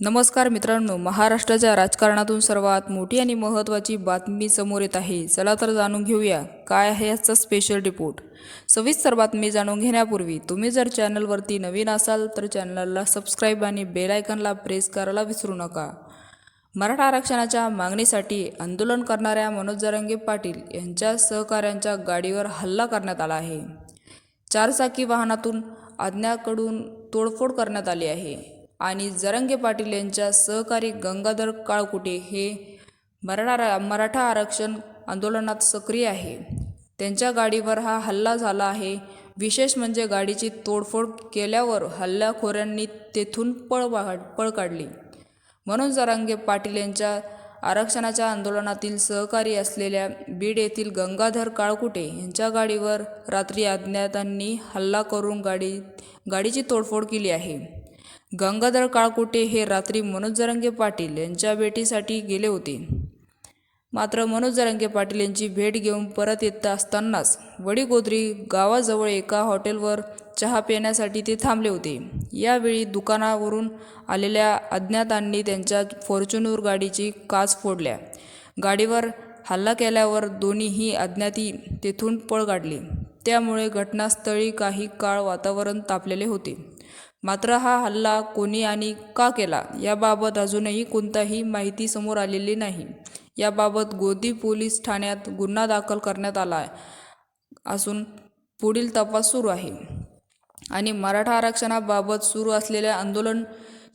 नमस्कार मित्रांनो महाराष्ट्राच्या राजकारणातून सर्वात मोठी आणि महत्त्वाची बातमी समोर येत आहे. चला तर जाणून घेऊया काय आहे याचा स्पेशल रिपोर्ट सविस्तर बातमी जाणून घेण्यापूर्वी तुम्ही जर चॅनलवरती नवीन असाल तर चॅनलला सबस्क्राईब आणि बेल आयकनला प्रेस करायला विसरू नका. मराठा आरक्षणाच्या मागणीसाठी आंदोलन करणाऱ्या मनोज जरांगे पाटील यांच्या सहकाऱ्यांच्या गाडीवर हल्ला करण्यात आला आहे. चारचाकी वाहनातून आज्ञाकडून तोडफोड करण्यात आली आहे. आणि जरंगे पाटील यांच्या सहकारी गंगाधर काळकुटे हे मराठा मराठा आरक्षण आंदोलनात सक्रिय आहे. त्यांच्या गाडीवर हा हल्ला झाला आहे. विशेष म्हणजे गाडीची तोडफोड केल्यावर हल्लाखोऱ्यांनी तेथून पळ पा- पळ काढली. म्हणून जरांगे पाटील यांच्या आरक्षणाच्या आंदोलनातील सहकारी असलेल्या बीड येथील गंगाधर काळकुटे यांच्या गाडीवर रात्री अज्ञातांनी हल्ला करून गाडी गाडीची तोडफोड केली आहे. गंगाधर काळकुटे हे रात्री मनोज जरांगे पाटील यांच्या भेटीसाठी गेले होते. मात्र मनोज जरांगे पाटील यांची भेट घेऊन परत येत असतानाच वडीगोद्री गावाजवळ एका हॉटेलवर चहा पिण्यासाठी ते थांबले होते. यावेळी दुकानावरून आलेल्या अज्ञातांनी त्यांच्या फॉर्च्युनर गाडीची काच फोडल्या. गाडीवर हल्ला केल्यावर दोन्हीही अज्ञाती तेथून पळ काढली त्यामुळे घटनास्थळी काही काळ वातावरण तापलेले होते. मात्र हा हल्ला कोणी आणि का केला याबाबत अजूनही कोणताही माहिती समोर आलेली नाही. याबाबत गोदी पोलीस ठाण्यात गुन्हा दाखल करण्यात आला असून पुढील तपास सुरू आहे. आणि मराठा आरक्षणाबाबत सुरू असलेले आंदोलन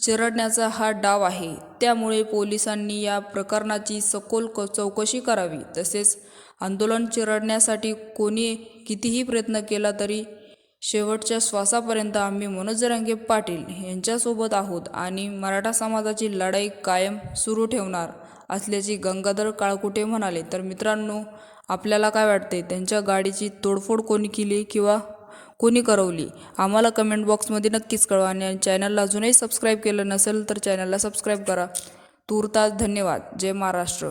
चिरडण्याचा हा डाव आहे. त्यामुळे पोलिसांनी या प्रकरणाची सखोल क चौकशी करावी. तसेच आंदोलन चिरडण्यासाठी कोणी कितीही प्रयत्न केला तरी शेवटच्या श्वासापर्यंत आम्ही मनोज रंगे पाटील यांच्यासोबत आहोत आणि मराठा समाजाची लढाई कायम सुरू ठेवणार असल्याची गंगाधर काळकुटे म्हणाले. तर मित्रांनो आपल्याला काय वाटते? त्यांच्या गाडीची तोडफोड कोणी केली किंवा कोणी करवली? आम्हाला कमेंट बॉक्समध्ये नक्कीच कळवा आणि चॅनलला अजूनही सबस्क्राईब केलं नसेल तर चॅनलला सबस्क्राईब करा. तूर्तास धन्यवाद. जय महाराष्ट्र.